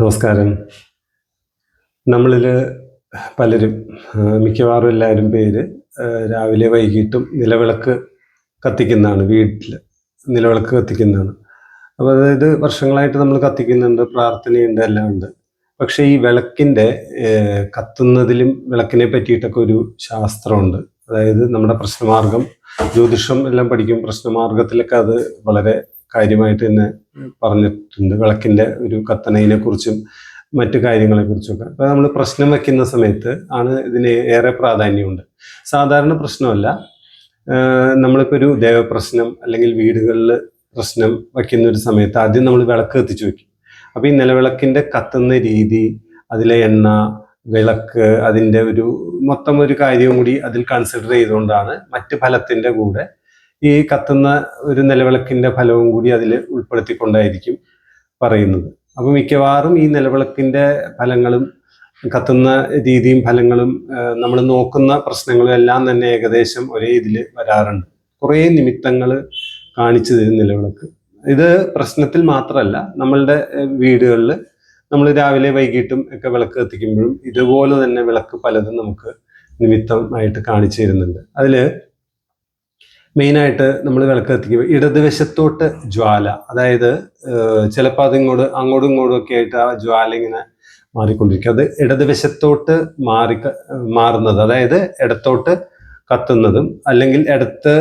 നമസ്കാരം. നമ്മളിൽ പലരും മിക്കവാറും എല്ലാവരും പേര് രാവിലെ വൈകിട്ടും നിലവിളക്ക് കത്തിക്കുന്നതാണ് വീട്ടിൽ നിലവിളക്ക് കത്തിക്കുന്നതാണ്. അപ്പോൾ അതായത് വർഷങ്ങളായിട്ട് നമ്മൾ കത്തിക്കുന്നുണ്ട് പ്രാർത്ഥനയുണ്ട് എല്ലാം ഉണ്ട്. പക്ഷേ ഈ വിളക്കിന്റെ കത്തുന്നതിലും വിളക്കിനെ പറ്റിയിട്ടൊക്കെ ഒരു ശാസ്ത്രമുണ്ട്. അതായത് നമ്മുടെ പ്രശ്നമാർഗം ജ്യോതിഷം എല്ലാം പഠിക്കും പ്രശ്നമാർഗത്തിലൊക്കെ അത് വളരെ കാര്യമായിട്ട് തന്നെ പറഞ്ഞിട്ടുണ്ട്. വിളക്കിന്റെ ഒരു കത്തണതിനെ കുറിച്ചും മറ്റു കാര്യങ്ങളെ കുറിച്ചൊക്കെ അപ്പൊ നമ്മൾ പ്രശ്നം വെക്കുന്ന സമയത്ത് ആണ് ഇതിന് ഏറെ പ്രാധാന്യമുണ്ട്. സാധാരണ പ്രശ്നമല്ല. നമ്മളിപ്പോ ഒരു ദേവപ്രശ്നം അല്ലെങ്കിൽ വീടുകളിൽ പ്രശ്നം വയ്ക്കുന്ന ഒരു സമയത്ത് ആദ്യം നമ്മൾ വിളക്ക് കത്തിച്ചു വെക്കും. അപ്പൊ ഈ നിലവിളക്കിന്റെ കത്തുന്ന രീതി അതിലെ എണ്ണ വിളക്ക് അതിന്റെ ഒരു മൊത്തം ഒരു കാര്യവും കൂടി അതിൽ കൺസിഡർ ചെയ്തുകൊണ്ടാണ് മറ്റ് ഫലത്തിന്റെ കൂടെ ഈ കത്തുന്ന ഒരു നിലവിളക്കിന്റെ ഫലവും കൂടി അതിൽ ഉൾപ്പെടുത്തിക്കൊണ്ടായിരിക്കും പറയുന്നത്. അപ്പൊ മിക്കവാറും ഈ നിലവിളക്കിന്റെ ഫലങ്ങളും കത്തുന്ന രീതിയും ഫലങ്ങളും നമ്മൾ നോക്കുന്ന പ്രശ്നങ്ങളും എല്ലാം തന്നെ ഏകദേശം ഒരേ ഇതിൽ വരാറുണ്ട്. കുറേ നിമിത്തങ്ങൾ കാണിച്ചു തരും നിലവിളക്ക്. ഇത് പ്രശ്നത്തിൽ മാത്രമല്ല നമ്മളുടെ വീടുകളിൽ നമ്മൾ രാവിലെ വൈകിട്ടും ഒക്കെ വിളക്ക് കത്തിക്കുമ്പോഴും ഇതുപോലെ തന്നെ വിളക്ക് പലതും നമുക്ക് നിമിത്തമായിട്ട് കാണിച്ചു തരുന്നുണ്ട്. അതിൽ മെയിനായിട്ട് നമ്മൾ വിളക്ക് കത്തിക്കുമ്പോൾ ഇടതുവശത്തോട്ട് ജ്വാല. അതായത് ചിലപ്പോൾ അതിങ്ങോട്ട് അങ്ങോട്ടും ഇങ്ങോട്ടും ഒക്കെ ആയിട്ട് ആ ജ്വാല ഇങ്ങനെ മാറിക്കൊണ്ടിരിക്കും. അത് ഇടതുവശത്തോട്ട് മാറി മാറുന്നത് അതായത് ഇടത്തോട്ട് കത്തുന്നതും അല്ലെങ്കിൽ ഇടത്ത്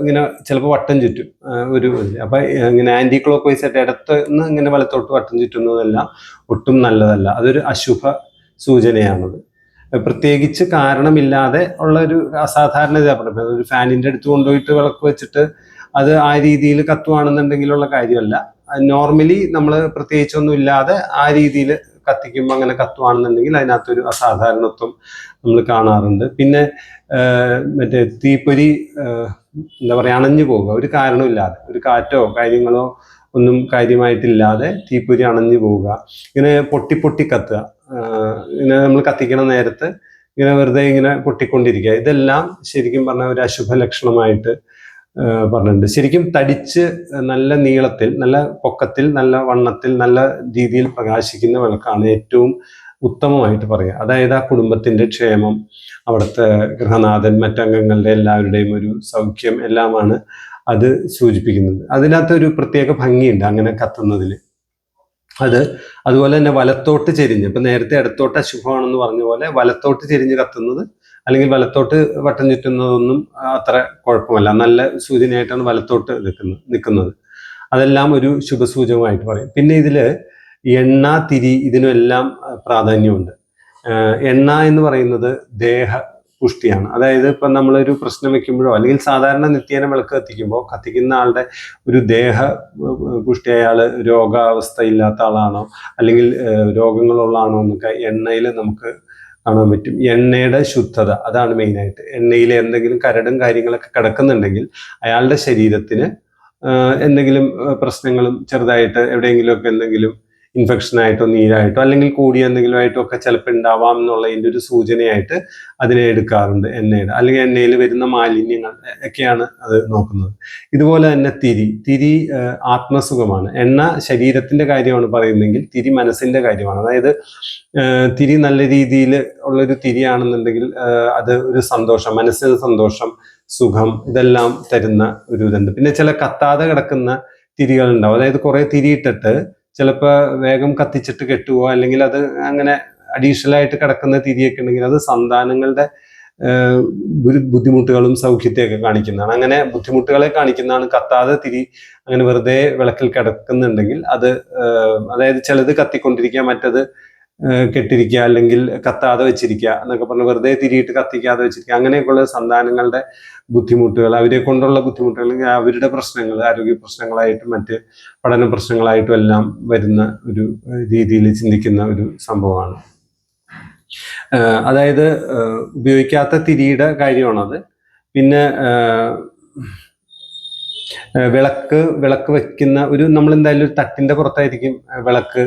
ഇങ്ങനെ ചിലപ്പോൾ വട്ടം ചുറ്റും ഒരു അപ്പം ഇങ്ങനെ ആന്റി ക്ലോക്ക് വൈസ് ആയിട്ട് ഇടത്ത് നിന്ന് ഇങ്ങനെ വലത്തോട്ട് വട്ടം ചുറ്റുന്നതെല്ലാം ഒട്ടും നല്ലതല്ല. അതൊരു അശുഭ സൂചനയാണത്. പ്രത്യേകിച്ച് കാരണമില്ലാതെ ഉള്ള ഒരു അസാധാരണ പറയുന്നത് ഒരു ഫാനിന്റെ അടുത്ത് കൊണ്ടുപോയിട്ട് വിളക്ക് വെച്ചിട്ട് അത് ആ രീതിയിൽ കത്തുവാണെന്നുണ്ടെങ്കിലുള്ള കാര്യമല്ല. നോർമലി നമ്മൾ പ്രത്യേകിച്ചൊന്നും ഇല്ലാതെ ആ രീതിയിൽ കത്തിക്കുമ്പോൾ അങ്ങനെ കത്തുവാണെന്നുണ്ടെങ്കിൽ അതിനകത്തൊരു അസാധാരണത്വം നമ്മൾ കാണാറുണ്ട്. പിന്നെ മറ്റേ തീപ്പൊരി എന്താ പറയുക അണഞ്ഞു പോവുക ഒരു കാരണമില്ലാതെ ഒരു കാറ്റോ കാര്യങ്ങളോ ഒന്നും കാര്യമായിട്ടില്ലാതെ തീപ്പൊരി അണഞ്ഞു പോവുക ഇങ്ങനെ പൊട്ടി പൊട്ടി കത്തുക. ഇങ്ങനെ നമ്മൾ കത്തിക്കണ നേരത്ത് ഇങ്ങനെ വെറുതെ ഇങ്ങനെ പൊട്ടിക്കൊണ്ടിരിക്കുക. ഇതെല്ലാം ശരിക്കും പറഞ്ഞ ഒരു അശുഭ ലക്ഷണമായിട്ട് പറഞ്ഞിട്ടുണ്ട്. ശരിക്കും തടിച്ച് നല്ല നീളത്തിൽ നല്ല പൊക്കത്തിൽ നല്ല വണ്ണത്തിൽ നല്ല രീതിയിൽ പ്രകാശിക്കുന്ന വിളക്കാണ് ഏറ്റവും ഉത്തമമായിട്ട് പറയുക. അതായത് ആ കുടുംബത്തിന്റെ ക്ഷേമം അവിടുത്തെ ഗൃഹനാഥൻ മറ്റംഗങ്ങളുടെ എല്ലാവരുടെയും ഒരു സൗഖ്യം എല്ലാമാണ് അത് സൂചിപ്പിക്കുന്നത്. അതിനകത്ത് ഒരു പ്രത്യേക ഭംഗിയുണ്ട് അങ്ങനെ കത്തുന്നതിൽ അത് അതുപോലെ തന്നെ വലത്തോട്ട് ചെരിഞ്ഞ്. ഇപ്പൊ നേരത്തെ ഇടത്തോട്ട് അശുഭമാണെന്ന് പറഞ്ഞ പോലെ വലത്തോട്ട് ചെരിഞ്ഞ് കത്തുന്നത് അല്ലെങ്കിൽ വലത്തോട്ട് വട്ടം ചുറ്റുന്നതൊന്നും അത്ര കുഴപ്പമല്ല. നല്ല സൂചനയായിട്ടാണ് വലത്തോട്ട് നിൽക്കുന്നത് നിൽക്കുന്നത്. അതെല്ലാം ഒരു ശുഭസൂചകമായിട്ട് പറയും. പിന്നെ ഇതിൽ എണ്ണ തിരി ഇതിനെല്ലാം പ്രാധാന്യമുണ്ട്. എണ്ണ എന്ന് പറയുന്നത് ദേഹ പുഷ്ടിയാണ്. അതായത് ഇപ്പം നമ്മളൊരു പ്രശ്നം വെക്കുമ്പോഴോ അല്ലെങ്കിൽ സാധാരണ നിത്യേന വിളക്ക് കത്തിക്കുമ്പോൾ കത്തിക്കുന്ന ആളുടെ ഒരു ദേഹ പുഷ്ടി അയാൾ രോഗാവസ്ഥ ഇല്ലാത്ത ആളാണോ അല്ലെങ്കിൽ ഏഹ് രോഗങ്ങളുള്ള ആണോ എന്നൊക്കെ എണ്ണയിൽ നമുക്ക് കാണാൻ പറ്റും. എണ്ണയുടെ ശുദ്ധത അതാണ് മെയിനായിട്ട്. എണ്ണയിൽ എന്തെങ്കിലും കരടും കാര്യങ്ങളൊക്കെ കിടക്കുന്നുണ്ടെങ്കിൽ അയാളുടെ ശരീരത്തിന് എന്തെങ്കിലും പ്രശ്നങ്ങളും ചെറുതായിട്ട് എവിടെയെങ്കിലുമൊക്കെ എന്തെങ്കിലും ഇൻഫെക്ഷൻ ആയിട്ടോ നീരായിട്ടോ അല്ലെങ്കിൽ കൂടിയ എന്തെങ്കിലും ആയിട്ടോ ഒക്കെ ചിലപ്പോൾ ഉണ്ടാവാം എന്നുള്ളതിന്റെ ഒരു സൂചനയായിട്ട് അതിനെ എടുക്കാറുണ്ട് എണ്ണയുടെ. അല്ലെങ്കിൽ എണ്ണയിൽ വരുന്ന മാലിന്യങ്ങൾ ഒക്കെയാണ് അത് നോക്കുന്നത്. ഇതുപോലെ തന്നെ തിരി. തിരി ആത്മസുഖമാണ്. എണ്ണ ശരീരത്തിന്റെ കാര്യമാണ് പറയുന്നതെങ്കിൽ തിരി മനസ്സിന്റെ കാര്യമാണ്. അതായത് തിരി നല്ല രീതിയിൽ ഉള്ളൊരു തിരിയാണെന്നുണ്ടെങ്കിൽ അത് ഒരു സന്തോഷം മനസ്സിന് സന്തോഷം സുഖം ഇതെല്ലാം തരുന്ന ഒരു ഇതുണ്ട്. പിന്നെ ചില കത്താതെ കിടക്കുന്ന തിരികൾ ഉണ്ടാവും അതായത് കുറെ തിരിയിട്ടിട്ട് ചിലപ്പോൾ വേഗം കത്തിച്ചിട്ട് കെട്ടുവോ അല്ലെങ്കിൽ അത് അങ്ങനെ അഡീഷണൽ ആയിട്ട് കിടക്കുന്ന തിരിയൊക്കെ ഉണ്ടെങ്കിൽ അത് സന്താനങ്ങളുടെ ബുദ്ധിമുട്ടുകളും സൗഖ്യത്തെയൊക്കെ കാണിക്കുന്നതാണ്. അങ്ങനെ ബുദ്ധിമുട്ടുകളെ കാണിക്കുന്നതാണ് കത്താതെ തിരി അങ്ങനെ വെറുതെ വിളക്കിൽ കിടക്കുന്നുണ്ടെങ്കിൽ അത് അതായത് ചിലത് കത്തിക്കൊണ്ടിരിക്കുക മറ്റത് കെട്ടിരിക്കുക അല്ലെങ്കിൽ കത്താതെ വെച്ചിരിക്കുക എന്നൊക്കെ പറഞ്ഞ് വെറുതെ തിരിയിട്ട് കത്തിക്കാതെ വെച്ചിരിക്കുക. അങ്ങനെയൊക്കെയുള്ള സന്താനങ്ങളുടെ ബുദ്ധിമുട്ടുകൾ അവരെ കൊണ്ടുള്ള ബുദ്ധിമുട്ടുകൾ അവരുടെ പ്രശ്നങ്ങൾ ആരോഗ്യ പ്രശ്നങ്ങളായിട്ടും മറ്റ് പഠന പ്രശ്നങ്ങളായിട്ടും എല്ലാം വരുന്ന ഒരു രീതിയിൽ ചിന്തിക്കുന്ന ഒരു സംഭവമാണ്. അതായത് ഉപയോഗിക്കാത്ത തിരിയുടെ കാര്യമാണത്. പിന്നെ വിളക്ക് വിളക്ക് വെക്കുന്ന ഒരു നമ്മൾ എന്തായാലും ഒരു തട്ടിന്റെ പുറത്തായിരിക്കും വിളക്ക്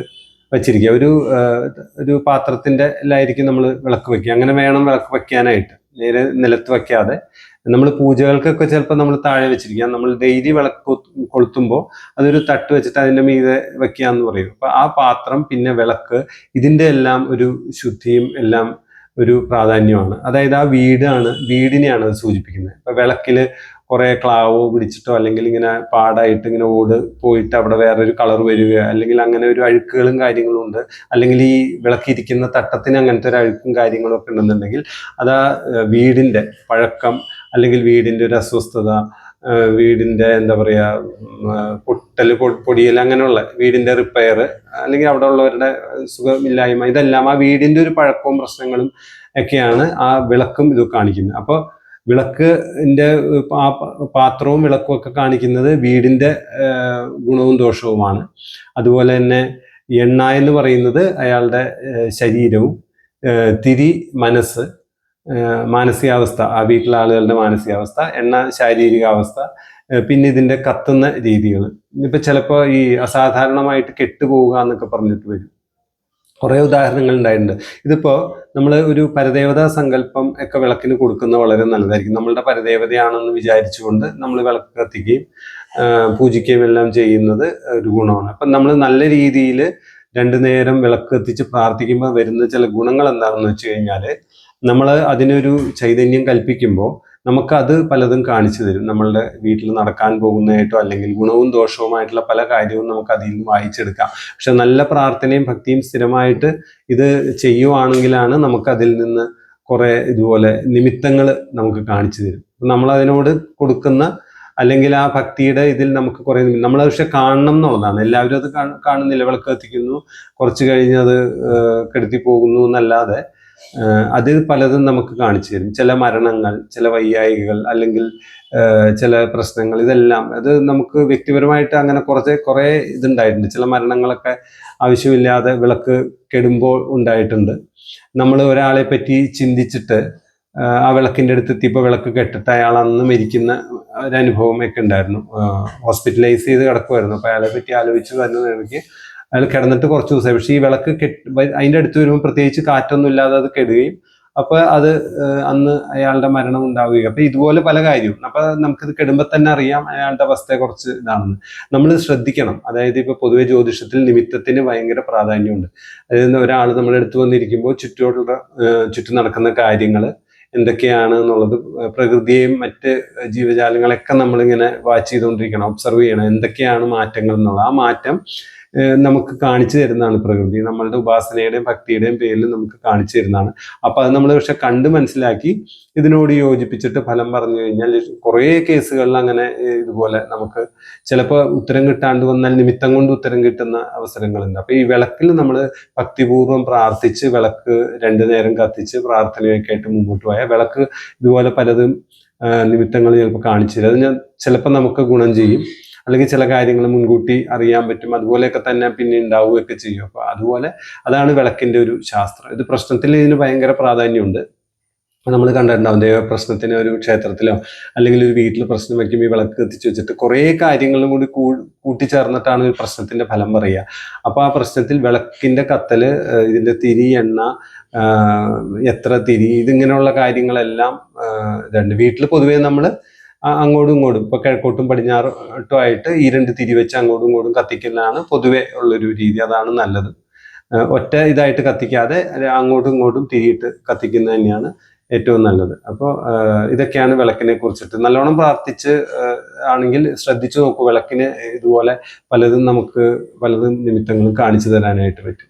വെച്ചിരിക്കുക. ഒരു ഒരു പാത്രത്തിന്റെ ലായിരിക്കും നമ്മൾ വിളക്ക് വെക്കുക. അങ്ങനെ വേണം വിളക്ക് വെക്കാനായിട്ട്. നേരെ നിലത്ത് വെക്കാതെ. നമ്മൾ പൂജകൾക്കൊക്കെ ചിലപ്പോൾ നമ്മൾ താഴെ വെച്ചിരിക്കാം നമ്മൾ ഡെയിലി വിളക്ക് കൊളുത്തുമ്പോൾ അതൊരു തട്ട് വെച്ചിട്ട് അതിന്റെ മീതെ വെക്കാന്ന് പറയും. അപ്പൊ ആ പാത്രം പിന്നെ വിളക്ക് ഇതിന്റെ എല്ലാം ഒരു ശുദ്ധിയും എല്ലാം ഒരു പ്രാധാന്യമാണ്. അതായത് ആ വീടാണ് വീടിനെയാണ് അത് സൂചിപ്പിക്കുന്നത്. ഇപ്പൊ വിളക്കിൽ കുറെ ക്ലാവോ പിടിച്ചിട്ടോ അല്ലെങ്കിൽ ഇങ്ങനെ പാടായിട്ട് ഇങ്ങനെ ഓട് പോയിട്ട് അവിടെ വേറൊരു കളർ വരികയോ അല്ലെങ്കിൽ അങ്ങനെ ഒരു അഴുക്കുകളും കാര്യങ്ങളും ഉണ്ട്. അല്ലെങ്കിൽ ഈ വിളക്കിരിക്കുന്ന തട്ടത്തിന് അങ്ങനത്തെ ഒരു അഴുക്കും കാര്യങ്ങളും ഒക്കെ ഉണ്ടെന്നുണ്ടെങ്കിൽ അത് ആ വീടിന്റെ പഴക്കം അല്ലെങ്കിൽ വീടിന്റെ ഒരു അസ്വസ്ഥത വീടിന്റെ എന്താ പറയുക പൊട്ടൽ പൊടിയൽ അങ്ങനെയുള്ള വീടിന്റെ റിപ്പയർ അല്ലെങ്കിൽ അവിടെ ഉള്ളവരുടെ സുഖമില്ലായ്മ ഇതെല്ലാം ആ വീടിന്റെ ഒരു പഴക്കവും പ്രശ്നങ്ങളും ഒക്കെയാണ് ആ വിളക്കും ഇത് കാണിക്കുന്നത്. അപ്പോൾ വിളക്കിന്റെ ആ പാത്രവും വിളക്കും ഒക്കെ കാണിക്കുന്നത് വീടിന്റെ ഗുണവും ദോഷവുമാണ്. അതുപോലെ തന്നെ എണ്ണ എന്ന് പറയുന്നത് അയാളുടെ ശരീരവും തിരി മനസ്സ് മാനസികാവസ്ഥ ആ വീട്ടിലെ ആളുകളുടെ മാനസികാവസ്ഥ എണ്ണ ശാരീരികാവസ്ഥ പിന്നെ ഇതിന്റെ കത്തുന്ന രീതികൾ ഇപ്പൊ ചിലപ്പോൾ ഈ അസാധാരണമായിട്ട് കെട്ടുപോവുക എന്നൊക്കെ പറഞ്ഞിട്ട് വരും. കുറേ ഉദാഹരണങ്ങൾ ഉണ്ടായിട്ടുണ്ട്. ഇതിപ്പോ നമ്മൾ ഒരു പരദേവതാ സങ്കല്പം ഒക്കെ വിളക്കിന് കൊടുക്കുന്ന വളരെ നല്ലതായിരിക്കും. നമ്മളുടെ പരദേവതയാണെന്ന് വിചാരിച്ചുകൊണ്ട് നമ്മൾ വിളക്ക് കത്തിക്കുകയും പൂജിക്കുകയും എല്ലാം ചെയ്യുന്നത് ഒരു ഗുണമാണ്. അപ്പം നമ്മൾ നല്ല രീതിയിൽ രണ്ടു നേരം വിളക്ക് കത്തിച്ച് പ്രാർത്ഥിക്കുമ്പോൾ വരുന്ന ചില ഗുണങ്ങൾ എന്താണെന്ന് വെച്ച് കഴിഞ്ഞാൽ നമ്മൾ അതിനൊരു ചൈതന്യം കൽപ്പിക്കുമ്പോൾ നമുക്കത് പലതും കാണിച്ചു തരും. നമ്മളുടെ വീട്ടിൽ നടക്കാൻ പോകുന്നതായിട്ടോ അല്ലെങ്കിൽ ഗുണവും ദോഷവുമായിട്ടുള്ള പല കാര്യവും നമുക്ക് അതിൽ നിന്ന് വായിച്ചെടുക്കാം. പക്ഷെ നല്ല പ്രാർത്ഥനയും ഭക്തിയും സ്ഥിരമായിട്ട് ഇത് ചെയ്യുവാണെങ്കിലാണ് നമുക്ക് അതിൽ നിന്ന് കുറെ ഇതുപോലെ നിമിത്തങ്ങൾ നമുക്ക് കാണിച്ചു തരും. നമ്മൾ അതിനോട് കൊടുക്കുന്ന അല്ലെങ്കിൽ ആ ഭക്തിയുടെ ഇതിൽ നമുക്ക് കുറെ നമ്മൾ പക്ഷെ കാണണം എന്നുള്ളതാണ്. എല്ലാവരും അത് കാണ- കാണുന്നില്ല. വിളക്ക് കത്തിക്കുന്നു കുറച്ച് കഴിഞ്ഞ് അത് കെടുത്തി പോകുന്നു എന്നല്ലാതെ അത് പലതും നമുക്ക് കാണിച്ചു തരും. ചില മരണങ്ങൾ ചില വൈയായികൾ അല്ലെങ്കിൽ ചില പ്രശ്നങ്ങൾ ഇതെല്ലാം. അത് നമുക്ക് വ്യക്തിപരമായിട്ട് അങ്ങനെ കുറച്ച് കുറേ ഇതുണ്ടായിട്ടുണ്ട്. ചില മരണങ്ങളൊക്കെ ആവശ്യമില്ലാതെ വിളക്ക് കെടുമ്പോൾ ഉണ്ടായിട്ടുണ്ട്. നമ്മൾ ഒരാളെ പറ്റി ചിന്തിച്ചിട്ട് ആ വിളക്കിന്റെ അടുത്ത് എത്തിയപ്പോൾ വിളക്ക് കെട്ടിട്ട് അയാൾ അന്ന് മരിക്കുന്ന ഒരു അനുഭവം ഒക്കെ ഉണ്ടായിരുന്നു ഹോസ്പിറ്റലൈസ് ചെയ്ത് കിടക്കുമായിരുന്നു അപ്പൊ അയാളെ പറ്റി ആലോചിച്ച് വരുന്നതിനിടയ്ക്ക് അയാൾ കിടന്നിട്ട് കുറച്ച് ദിവസമായി. പക്ഷേ ഈ വിളക്ക് അതിന്റെ അടുത്ത് വരുമ്പോൾ പ്രത്യേകിച്ച് കാറ്റൊന്നും ഇല്ലാതെ അത് കെടുകയും അപ്പൊ അത് അന്ന് അയാളുടെ മരണം ഉണ്ടാവുകയും. അപ്പൊ ഇതുപോലെ പല കാര്യവും. അപ്പൊ നമുക്കിത് കെടുമ്പോൾ തന്നെ അറിയാം അയാളുടെ അവസ്ഥയെ കുറച്ച് ഇതാണെന്ന്. നമ്മൾ ശ്രദ്ധിക്കണം. അതായത് ഇപ്പൊ പൊതുവെ ജ്യോതിഷത്തിൽ നിമിത്തത്തിന് ഭയങ്കര പ്രാധാന്യമുണ്ട്. അതായത് ഒരാൾ നമ്മുടെ അടുത്ത് വന്നിരിക്കുമ്പോൾ ചുറ്റോടുള്ള ചുറ്റും നടക്കുന്ന കാര്യങ്ങൾ എന്തൊക്കെയാണ് എന്നുള്ളത് പ്രകൃതിയെയും മറ്റ് ജീവജാലങ്ങളെയൊക്കെ നമ്മളിങ്ങനെ വാച്ച് ചെയ്തുകൊണ്ടിരിക്കണം ഒബ്സർവ് ചെയ്യണം. എന്തൊക്കെയാണ് മാറ്റങ്ങൾ എന്നുള്ളത്. ആ മാറ്റം നമുക്ക് കാണിച്ചു തരുന്നതാണ് പ്രകൃതി. നമ്മളുടെ ഉപാസനയുടെയും ഭക്തിയുടെയും പേരിൽ നമുക്ക് കാണിച്ചു തരുന്നതാണ്. അപ്പൊ അത് നമ്മൾ പക്ഷെ കണ്ട് മനസ്സിലാക്കി ഇതിനോട് യോജിപ്പിച്ചിട്ട് ഫലം പറഞ്ഞു കഴിഞ്ഞാൽ കുറേ കേസുകളിൽ അങ്ങനെ ഇതുപോലെ നമുക്ക് ചിലപ്പോൾ ഉത്തരം കിട്ടാണ്ട് വന്നാൽ നിമിത്തം കൊണ്ട് ഉത്തരം കിട്ടുന്ന അവസരങ്ങളുണ്ട്. അപ്പൊ ഈ വിളക്കിൽ നമ്മൾ ഭക്തിപൂർവം പ്രാർത്ഥിച്ച് വിളക്ക് രണ്ടു നേരം കത്തിച്ച് പ്രാർത്ഥനയൊക്കെ ആയിട്ട് മുമ്പോട്ട് പോയാൽ വിളക്ക് ഇതുപോലെ പലതും നിമിത്തങ്ങൾ ചിലപ്പോൾ കാണിച്ചു തരും. അത് ഞാൻ ചിലപ്പോൾ നമുക്ക് ഗുണം ചെയ്യും. അല്ലെങ്കിൽ ചില കാര്യങ്ങൾ മുൻകൂട്ടി അറിയാൻ പറ്റും. അതുപോലെയൊക്കെ തന്നെ പിന്നെ ഉണ്ടാവുകയൊക്കെ ചെയ്യും. അപ്പൊ അതുപോലെ അതാണ് വിളക്കിന്റെ ഒരു ശാസ്ത്രം. ഇത് പ്രശ്നത്തിൽ ഇതിന് ഭയങ്കര പ്രാധാന്യമുണ്ട്. നമ്മൾ കണ്ടിട്ടുണ്ടാവും ദൈവ പ്രശ്നത്തിന് ഒരു ക്ഷേത്രത്തിലോ അല്ലെങ്കിൽ ഒരു വീട്ടിൽ പ്രശ്നം വയ്ക്കുമ്പോൾ ഈ വിളക്ക് കത്തിച്ച് വെച്ചിട്ട് കുറേ കാര്യങ്ങളും കൂടി കൂട്ടിച്ചേർന്നിട്ടാണ് ഒരു പ്രശ്നത്തിന്റെ ഫലം പറയുക. അപ്പൊ ആ പ്രശ്നത്തിൽ വിളക്കിന്റെ കത്തൽ ഇതിന്റെ തിരി എണ്ണ എത്ര തിരി ഇതിങ്ങനെയുള്ള കാര്യങ്ങളെല്ലാം ഇതുണ്ട്. വീട്ടിൽ പൊതുവേ നമ്മൾ അങ്ങോട്ടും ഇങ്ങോട്ടും. ഇപ്പൊ കിഴക്കോട്ടും പടിഞ്ഞാറോട്ടും ആയിട്ട് ഈ രണ്ട് തിരി വെച്ച് അങ്ങോട്ടും ഇങ്ങോട്ടും കത്തിക്കുന്നതാണ് പൊതുവെ ഉള്ളൊരു രീതി. അതാണ് നല്ലത്. ഒറ്റ ഇതായിട്ട് കത്തിക്കാതെ അങ്ങോട്ടും ഇങ്ങോട്ടും തിരിയിട്ട് കത്തിക്കുന്നത് തന്നെയാണ് ഏറ്റവും നല്ലത്. അപ്പോൾ ഇതൊക്കെയാണ് വിളക്കിനെ കുറിച്ചിട്ട്. നല്ലോണം പ്രാർത്ഥിച്ച് ആണെങ്കിൽ ശ്രദ്ധിച്ചു നോക്കൂ. വിളക്കിന് ഇതുപോലെ പലതും നമുക്ക് പലതും നിമിത്തങ്ങളും കാണിച്ചു തരാനായിട്ട് പറ്റും.